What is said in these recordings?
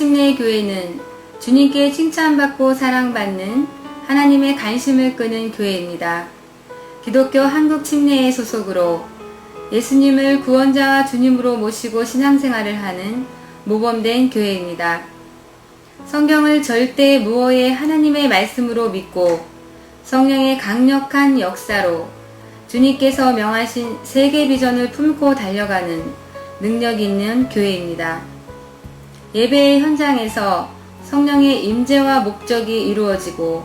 침례교회는 주님께 칭찬받고 사랑받는 하나님의 관심을 끄는 교회입니다. 기독교 한국 침례의 소속으로 예수님을 구원자와 주님으로 모시고 신앙생활을 하는 모범된 교회입니다. 성경을 절대 무어의 하나님의 말씀으로 믿고 성령의 강력한 역사로 주님께서 명하신 세계 비전을 품고 달려가는 능력 있는 교회입니다. 예배의 현장에서 성령의 임재와 목적이 이루어지고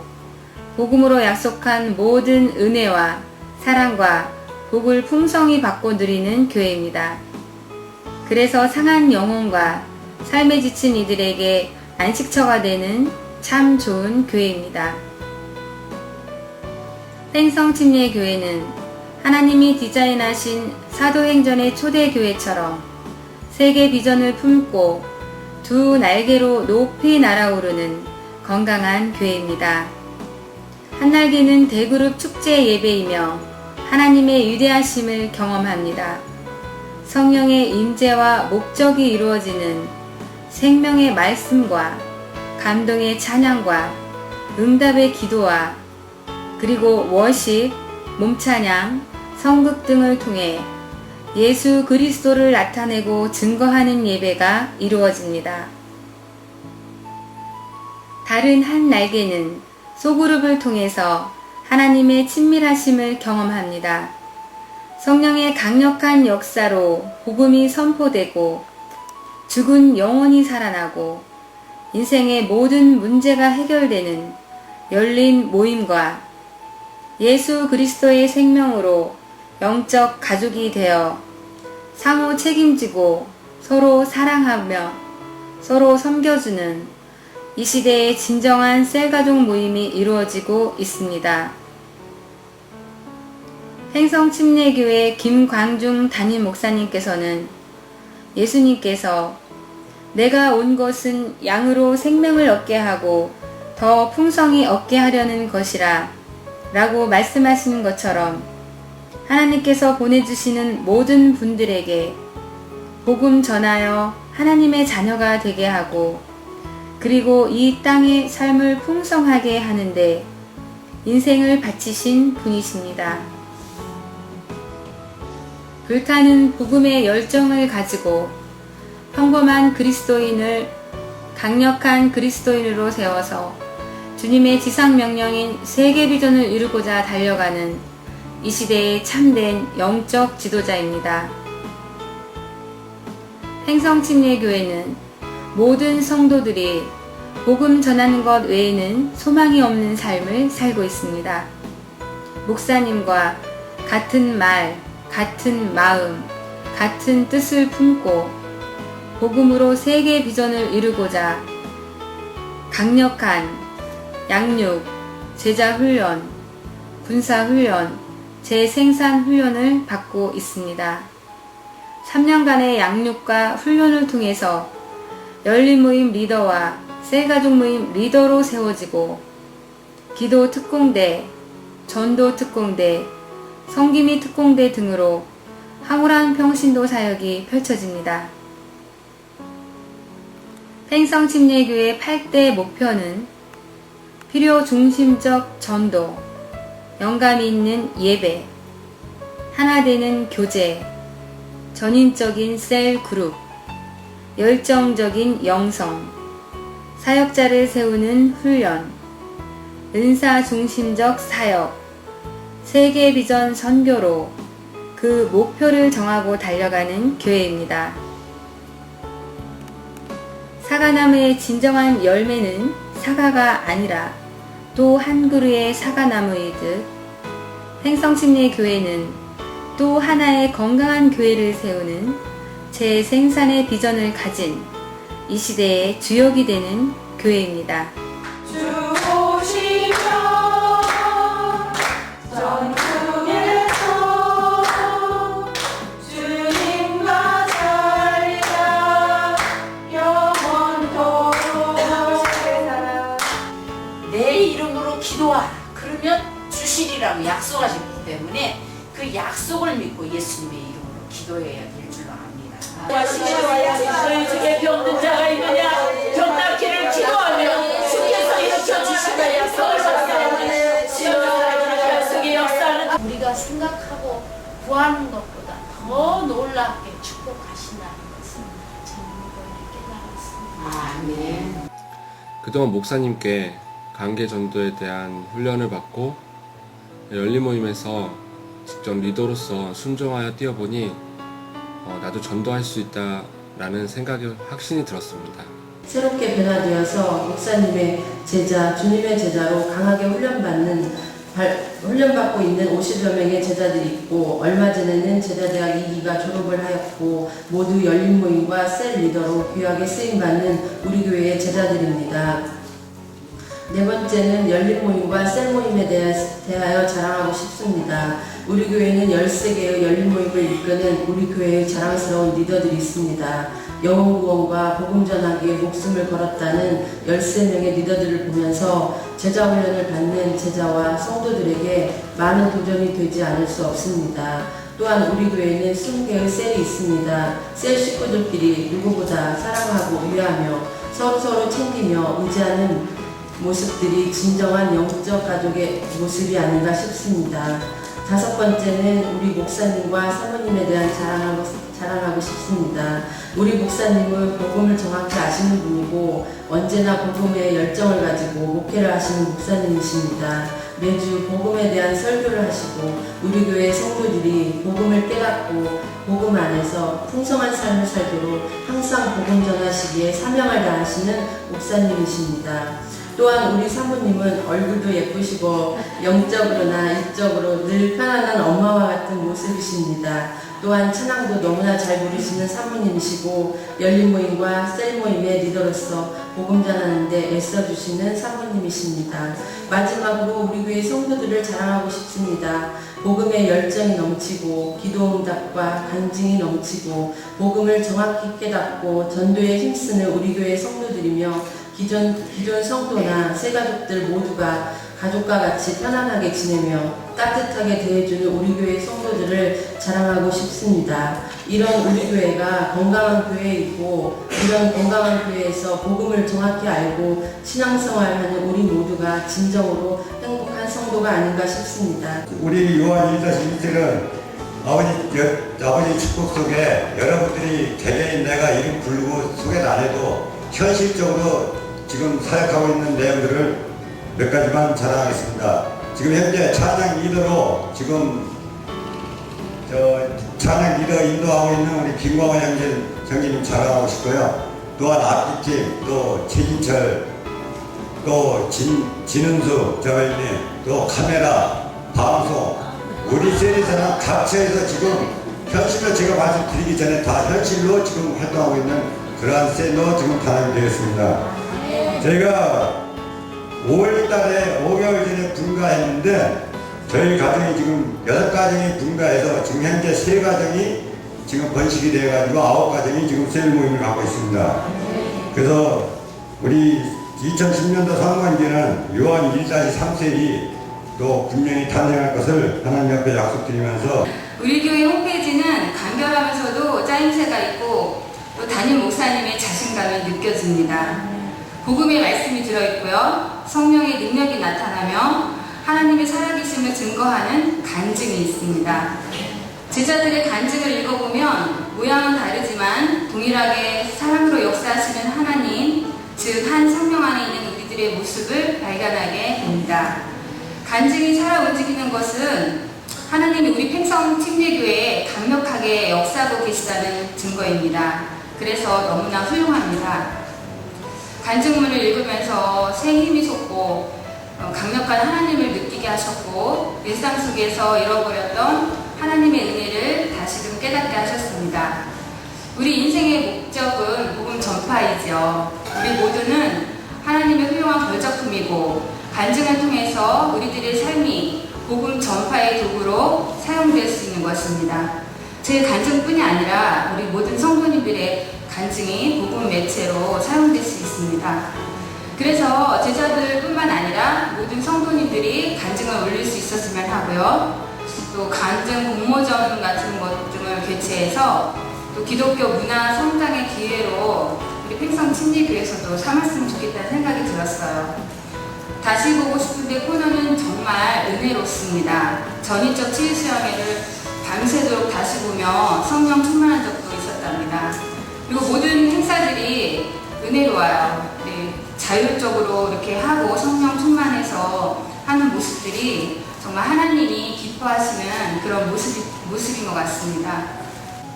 복음으로 약속한 모든 은혜와 사랑과 복을 풍성히 받고 누리는 교회입니다. 그래서 상한 영혼과 삶에 지친 이들에게 안식처가 되는 참 좋은 교회입니다. 팽성침례 교회는 하나님이 디자인하신 사도행전의 초대 교회처럼 세계 비전을 품고 두 날개로 높이 날아오르는 건강한 교회입니다. 한 날개는 대그룹 축제 예배이며 하나님의 위대하심을 경험합니다. 성령의 임재와 목적이 이루어지는 생명의 말씀과 감동의 찬양과 응답의 기도와 그리고 워십, 몸찬양, 성극 등을 통해 예수 그리스도를 나타내고 증거하는 예배가 이루어집니다. 다른 한 날개는 소그룹을 통해서 하나님의 친밀하심을 경험합니다. 성령의 강력한 역사로 복음이 선포되고 죽은 영혼이 살아나고 인생의 모든 문제가 해결되는 열린 모임과 예수 그리스도의 생명으로 영적 가족이 되어 상호 책임지고 서로 사랑하며 서로 섬겨주는 이 시대의 진정한 셀가족 모임이 이루어지고 있습니다. 행성침례교회 김광중 담임 목사님께서는 예수님께서 내가 온 것은 양으로 생명을 얻게 하고 더 풍성히 얻게 하려는 것이라 라고 말씀하시는 것처럼 하나님께서 보내주시는 모든 분들에게 복음 전하여 하나님의 자녀가 되게 하고 그리고 이 땅의 삶을 풍성하게 하는데 인생을 바치신 분이십니다. 불타는 복음의 열정을 가지고 평범한 그리스도인을 강력한 그리스도인으로 세워서 주님의 지상 명령인 세계 비전을 이루고자 달려가는 이 시대의 참된 영적 지도자입니다. 행성침례교회는 모든 성도들이 복음 전하는 것 외에는 소망이 없는 삶을 살고 있습니다. 목사님과 같은 말, 같은 마음, 같은 뜻을 품고 복음으로 세계 비전을 이루고자 강력한 양육, 제자 훈련, 군사 훈련, 재생산 훈련을 받고 있습니다. 3년간의 양육과 훈련을 통해서 열린 모임 리더와 셀가족 모임 리더로 세워지고 기도 특공대, 전도 특공대, 성기미 특공대 등으로 황홀한 평신도 사역이 펼쳐집니다. 팽성침례교회 8대 목표는 필요 중심적 전도, 영감이 있는 예배, 하나 되는 교제, 전인적인 셀 그룹, 열정적인 영성, 사역자를 세우는 훈련, 은사 중심적 사역, 세계 비전 선교로 그 목표를 정하고 달려가는 교회입니다. 사과나무의 진정한 열매는 사과가 아니라 또 한 그루의 사과나무이듯 행성침례 교회는 또 하나의 건강한 교회를 세우는 재생산의 비전을 가진 이 시대의 주역이 되는 교회입니다. 주시리라고 약속하셨기 때문에 그 약속을 믿고 예수님의 이름으로 기도해야 될 줄로 압니다. 저희 중에 병든 자가 있느냐? 병든 기도하면 주께서 일으켜 주신다 약속의 역사는 우리가 생각하고 구하는 것보다 더 놀랍게 축복하신다는 것을 저는 이번에 깨달았습니다. 아멘. 그동안 목사님께 관계 전도에 대한 훈련을 받고 열린 모임에서 직접 리더로서 순종하여 뛰어보니 어, 나도 전도할 수 있다라는 생각이 확신이 들었습니다. 새롭게 변화되어서 목사님의 제자, 주님의 제자로 강하게 훈련받는 발- 훈련받고 있는 50여 명의 제자들이 있고 얼마 전에는 제자대학 2기가 졸업을 하였고 모두 열린 모임과 셀 리더로 귀하게 쓰임받는 우리 교회의 제자들입니다. 네 번째는 열린 모임과 셀 모임에 대하- 대하여 자랑하고 싶습니다. 우리 교회는 13개의 열린 모임을 이끄는 우리 교회의 자랑스러운 리더들이 있습니다. 영혼 구원과 복음 전하기에 목숨을 걸었다는 13명의 리더들을 보면서 제자 훈련을 받는 제자와 성도들에게 많은 도전이 되지 않을 수 없습니다. 또한 우리 교회에는 20개의 셀이 있습니다. 셀 식구들끼리 누구보다 사랑하고 위하며 서로서로 챙기며 의지하는 모습들이 진정한 영적 가족의 모습이 아닌가 싶습니다. 다섯 번째는 우리 목사님과 사모님에 대한 자랑하고, 자랑하고 싶습니다. 우리 목사님은 복음을 정확히 아시는 분이고 언제나 복음에 열정을 가지고 목회를 하시는 목사님이십니다. 매주 복음에 대한 설교를 하시고 우리 교회 성도들이 복음을 깨닫고 복음 안에서 풍성한 삶을 살도록 항상 복음 전하시기에 사명을 다하시는 목사님이십니다. 또한 우리 사모님은 얼굴도 예쁘시고 영적으로나 일적으로 늘 편안한 엄마와 같은 모습이십니다. 또한 찬양도 너무나 잘 부르시는 사모님이시고 열린 모임과 셀 모임의 리더로서 복음 전하는데 애써 주시는 사모님이십니다. 마지막으로 우리 교회 성도들을 자랑하고 싶습니다. 복음의 열정이 넘치고 기도 응답과 간증이 넘치고 복음을 정확히 깨닫고 전도에 힘쓰는 우리 교회 성도들이며 기존, 기존 성도나 새가족들 모두가 가족과 같이 편안하게 지내며 따뜻하게 대해주는 우리 교회 성도들을 자랑하고 싶습니다. 이런 우리 교회가 건강한 교회이고 이런 건강한 교회에서 복음을 정확히 알고 신앙생활하는 우리 모두가 진정으로 행복한 성도가 아닌가 싶습니다. 우리 요한 1-1절은 아버지, 여- 아버지 축복 속에 여러분들이 개개인 내가 이름 부르고 소개를 안 해도 현실적으로 지금 사역하고 있는 내용들을 몇 가지만 자랑하겠습니다. 지금 현재 찬양 리더로 지금 저 찬양 리더 인도하고 있는 우리 김광원 형제, 형제님 자랑하고 싶고요. 또한 앞뒤팀, 또 최진철, 또 진, 진은수 저희님, 또 카메라, 방송, 우리 셀에서는 각처에서 지금 현실로 제가 말씀드리기 전에 다 현실로 지금 활동하고 있는 그러한 셀로 지금 단합이 되었습니다. 제가 5월 달에 5개월 전에 분가했는데 저희 가정이 지금 6가정이 분가해서 지금 현재 3가정이 지금 번식이 돼가지고 9가정이 지금 셀 모임을 갖고 있습니다. 그래서 우리 2010년도 상반기에는 요한 1-3셀이 또 분명히 탄생할 것을 하나님 앞에 약속드리면서 우리 교회 홈페이지는 간결하면서도 짜임새가 있고 또 담임 목사님의 자신감이 느껴집니다. 복음의 말씀이 들어있고요. 성령의 능력이 나타나며 하나님의 살아계심을 증거하는 간증이 있습니다. 제자들의 간증을 읽어보면 모양은 다르지만 동일하게 사랑으로 역사하시는 하나님, 즉 한 성령 안에 있는 우리들의 모습을 발견하게 됩니다. 간증이 살아 움직이는 것은 하나님이 우리 팽성 침례교회에 강력하게 역사하고 계시다는 증거입니다. 그래서 너무나 훌륭합니다. 간증문을 읽으면서 새 힘이 솟고 어, 강력한 하나님을 느끼게 하셨고 일상 속에서 잃어버렸던 하나님의 은혜를 다시금 깨닫게 하셨습니다. 우리 인생의 목적은 복음 전파이죠. 우리 모두는 하나님의 훌륭한 걸작품이고 간증을 통해서 우리들의 삶이 복음 전파의 도구로 사용될 수 있는 것입니다. 제 간증뿐이 아니라 우리 모든 성도님들의 간증이 복음 매체로 사용될 수 있습니다. 그래서 제자들뿐만 아니라 모든 성도님들이 간증을 올릴 수 있었으면 하고요. 또 간증 공모전 같은 것 등을 개최해서 또 기독교 문화 성장의 기회로 우리 팽성 침례교에서도 삼았으면 좋겠다는 생각이 들었어요. 다시 보고 싶은데 코너는 정말 은혜롭습니다. 전인적 치유수양회를 밤새도록 다시 보며 성령 충만한 적도 있었답니다. 그리고 모든 행사들이 은혜로워요. 네, 자율적으로 이렇게 하고 성령 충만해서 하는 모습들이 정말 하나님이 기뻐하시는 그런 모습이, 모습인 것 같습니다.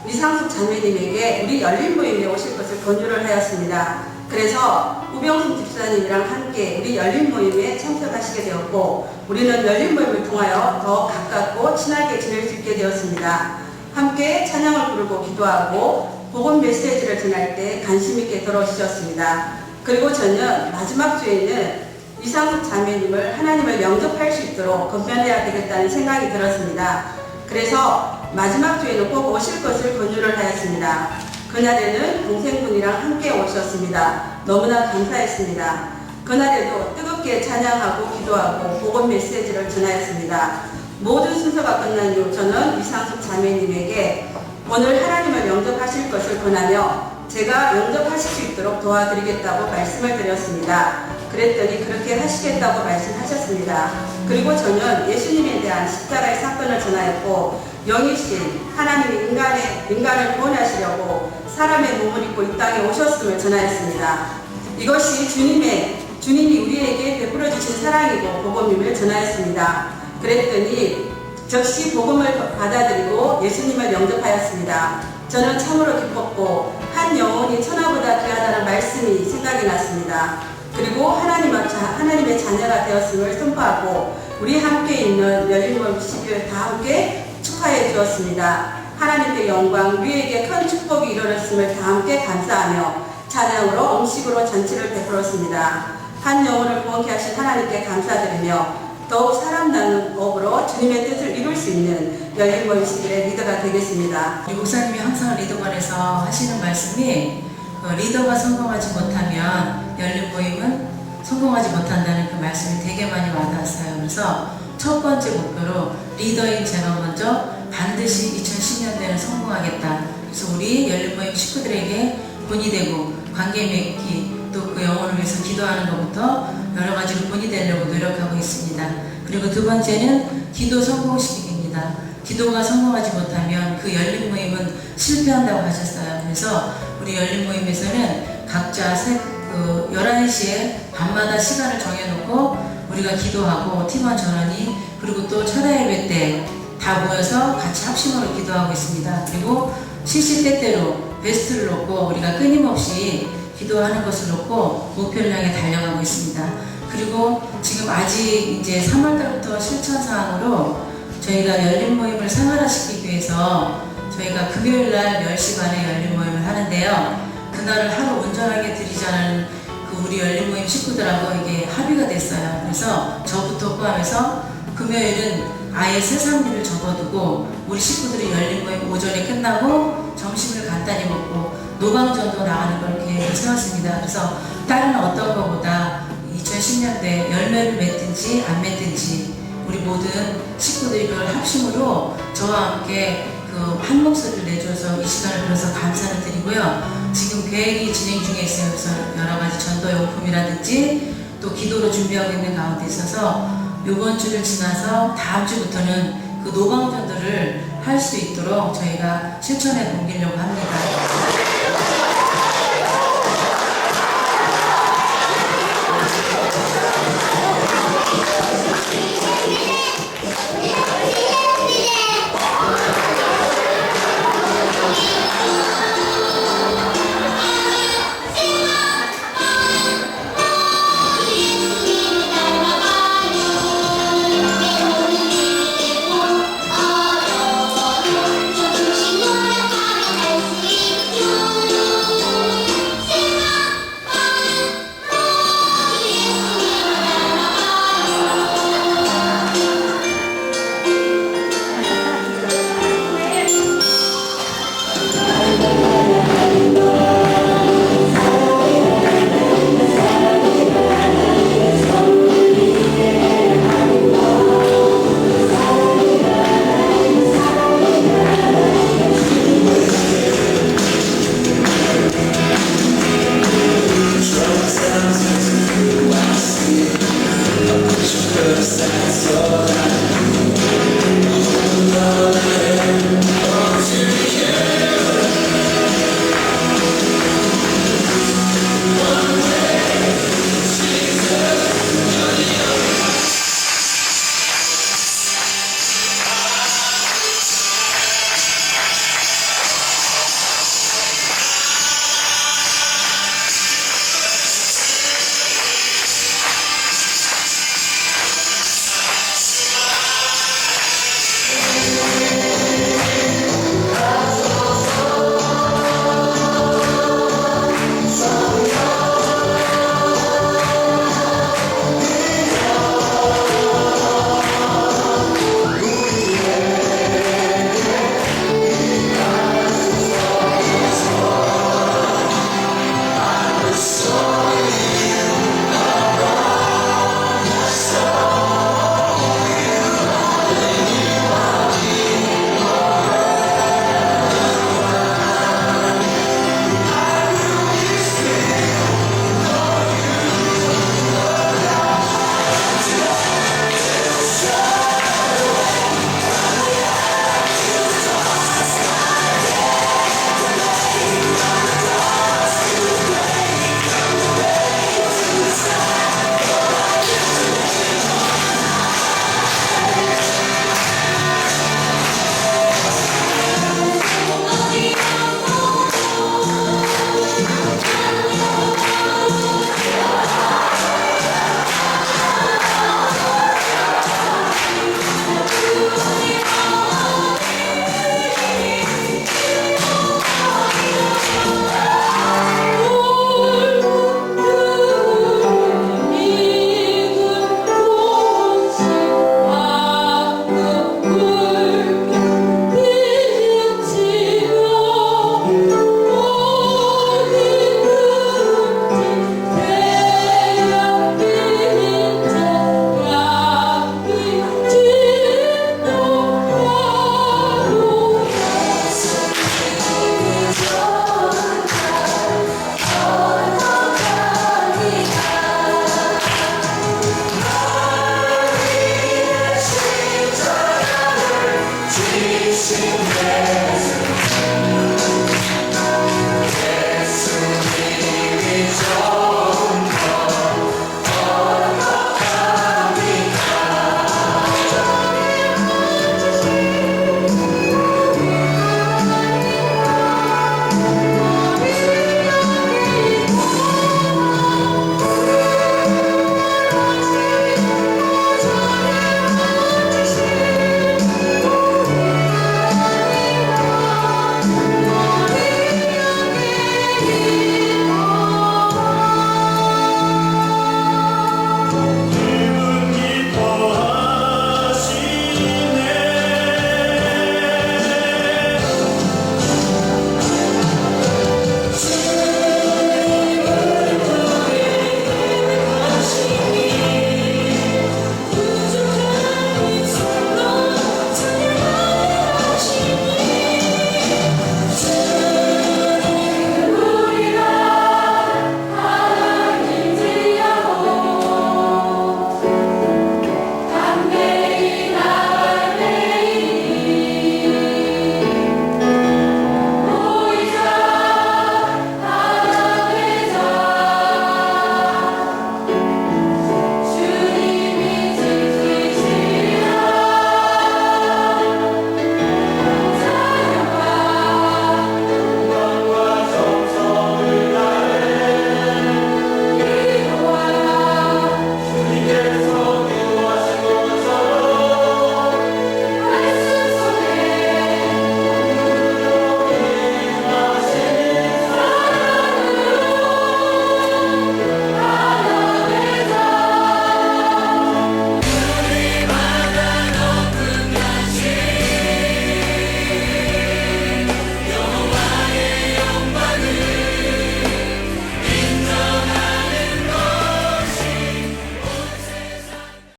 이상숙 자매님에게 우리 열린 모임에 오실 것을 권유를 하였습니다. 그래서 우병숙 집사님이랑 함께 우리 열린 모임에 참석하시게 되었고 우리는 열린 모임을 통하여 더 가깝고 친하게 지낼 수 있게 되었습니다. 함께 찬양을 부르고 기도하고 복음 메시지를 전할 때 관심 있게 들어주셨습니다. 그리고 저는 마지막 주에는 이상숙 자매님을 하나님을 영접할 수 있도록 건면해야 되겠다는 생각이 들었습니다. 그래서 마지막 주에는 꼭 오실 것을 권유를 하였습니다. 그날에는 동생분이랑 함께 오셨습니다. 너무나 감사했습니다. 그날에도 뜨겁게 찬양하고 기도하고 복음 메시지를 전하였습니다. 모든 순서가 끝난 이후 저는 이상숙 자매님에게 오늘 하나님을 영접하실 것을 권하며 제가 영접하실 수 있도록 도와드리겠다고 말씀을 드렸습니다. 그랬더니 그렇게 하시겠다고 말씀하셨습니다. 그리고 저는 예수님에 대한 십자가의 사건을 전하였고 영이신 하나님이 인간의, 인간을 구원하시려고 사람의 몸을 입고 이 땅에 오셨음을 전하였습니다. 이것이 주님의 주님이 우리에게 베풀어 주신 사랑이고 복음임을 전하였습니다. 그랬더니 즉시 복음을 받아들이고 예수님을 영접하였습니다. 저는 참으로 기뻤고 한 영혼이 천하보다 귀하다는 말씀이 생각이 났습니다. 그리고 하나님 앞 하나님의 자녀가 되었음을 선포하고 우리 함께 있는 열린 모임 12월 다 함께 축하해 주었습니다. 하나님께 영광, 우리에게 큰 축복이 이루어졌음을 다 함께 감사하며 찬양으로 음식으로 잔치를 베풀었습니다. 한 영혼을 구원케 하신 하나님께 감사드리며 더욱 사람 나는 법으로 주님의 뜻을 이룰 수 있는 열린 모임 11의 리더가 되겠습니다. 우리 목사님이 항상 리더관에서 하시는 말씀이 그 리더가 성공하지 못하면 열린 모임은 성공하지 못한다는 그 말씀이 되게 많이 와닿았어요. 그래서 첫 번째 목표로 리더인 제가 먼저 반드시 2010년대는 성공하겠다. 그래서 우리 열린 모임 식구들에게 본이 되고 관계 맺기 또 그 영혼을 위해서 기도하는 것부터 여러 가지로 본이 되려고 노력하고 있습니다. 그리고 두 번째는 기도 성공시키기입니다. 기도가 성공하지 못하면 그 열린 모임은 실패한다고 하셨어요. 그래서 우리 열린 모임에서는 각자 새, 그 11시에 밤마다 시간을 정해놓고 우리가 기도하고 팀원 전원이 그리고 또 철야 예배 때 다 모여서 같이 합심으로 기도하고 있습니다. 그리고 시시때때로 베스트를 놓고 우리가 끊임없이 기도하는 것을 놓고 목표를 향해 달려가고 있습니다. 그리고 지금 아직 이제 3월달부터 실천 사항으로 저희가 열린 모임을 생활화시키기 위해서 저희가 금요일 날 10시 반에 열린 모임을 하는데요. 그날을 하루 온전하게 드리자는 그 우리 열린 모임 식구들하고 이게 합의가 됐어요. 그래서 저부터 포함해서 금요일은 아예 세상 일을 접어두고 우리 식구들이 열린 모임 오전에 끝나고 점심을 간단히 먹고 노방전도 나가는 걸 계획을 세웠습니다. 그래서 다른 어떤 것보다 2010년대 열매를 맺든지 안 맺든지 우리 모든 식구들이 그걸 합심으로 저와 함께 그 한 목소리를 내줘서 이 시간을 빌어서 감사를 드리고요. 지금 계획이 진행 중에 있어요. 그래서 여러 가지 전도 용품이라든지 또 기도로 준비하고 있는 가운데 있어서 이번 주를 지나서 다음 주부터는 그 노방전도를 할 수 있도록 저희가 실천해 옮기려고 합니다.